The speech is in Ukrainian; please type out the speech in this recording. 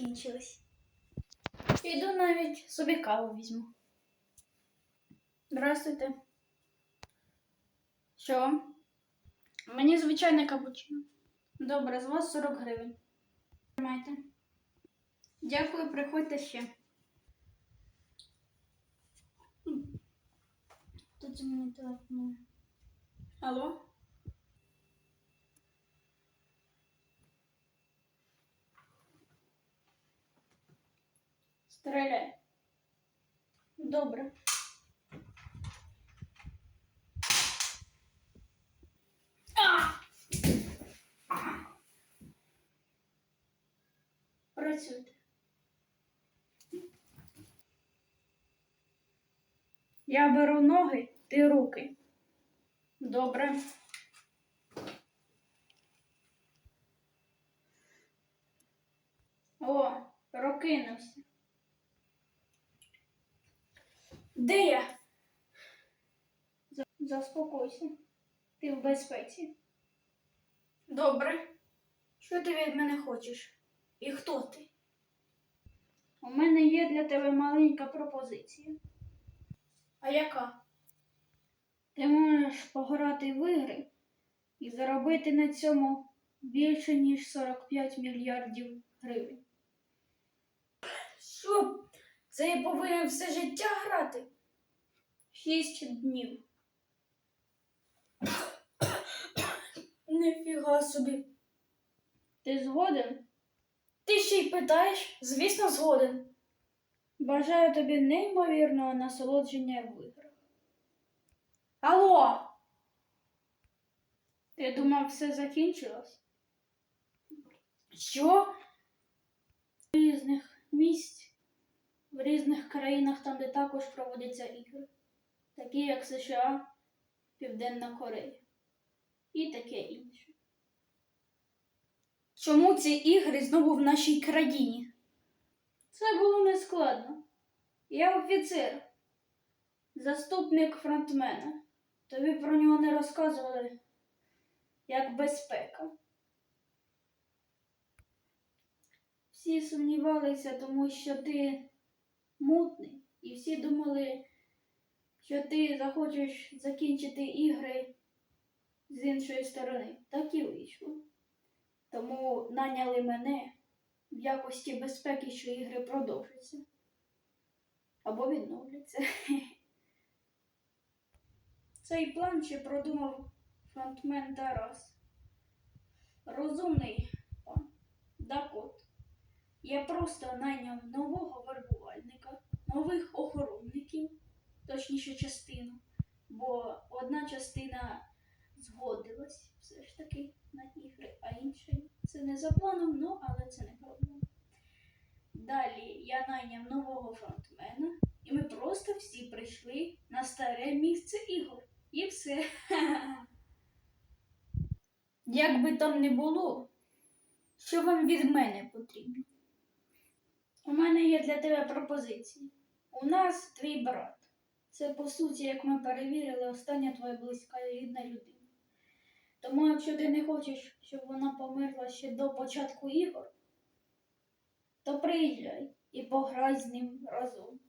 закінчились. Піду навіть собі каву візьму. Здравствуйте. Що? Мені звичайне капучино. Добре, з вас 40 гривень. Тримайте. Дякую, приходьте ще. Тут мені телефонує. Алло? Стреляй. Добре. Працюйте. Я беру ноги, ти руки. Добре. О, прокинувся. Де я? Заспокойся. Ти в безпеці. Добре. Що ти від мене хочеш? І хто ти? У мене є для тебе маленька пропозиція. А яка? Ти можеш пограти в ігри і заробити на цьому більше, ніж 45 мільярдів гривень. Це я повинен все життя грати? Шість днів. Нифіга собі. Ти згоден? Ти ще й питаєш? Звісно, згоден. Бажаю тобі неймовірного насолодження в іграх. Алло! Ти думав, все закінчилось? Що? Різних країнах, там, де також проводяться ігри, такі як США, Південна Корея і таке інше. Чому ці ігри знову в нашій країні? Це було нескладно. Я офіцер, заступник фронтмена. Тобі про нього не розказували як безпека. Всі сумнівалися, тому що ти мутний, і всі думали, що ти захочеш закінчити ігри з іншої сторони. Так і вийшло. Тому наняли мене в якості безпеки, що ігри продовжаться. Або відновляться. Цей план ще продумав фронтмен Тарас. Розумний пан. Так от. Я просто найняв нового згодилась все ж таки на ігри, а інша це не за планом, ну але це не проблема. Далі я найняв нового фронтмена, і ми просто всі прийшли на старе місце ігор. І все. Як би там не було, що вам від мене потрібно? У мене є для тебе пропозиції. У нас твій брат. Це по суті, як ми перевірили, остання твоя близька рідна людина. Тому, якщо ти не хочеш, щоб вона померла ще до початку ігор, то приїжджай і пограй з ним разом.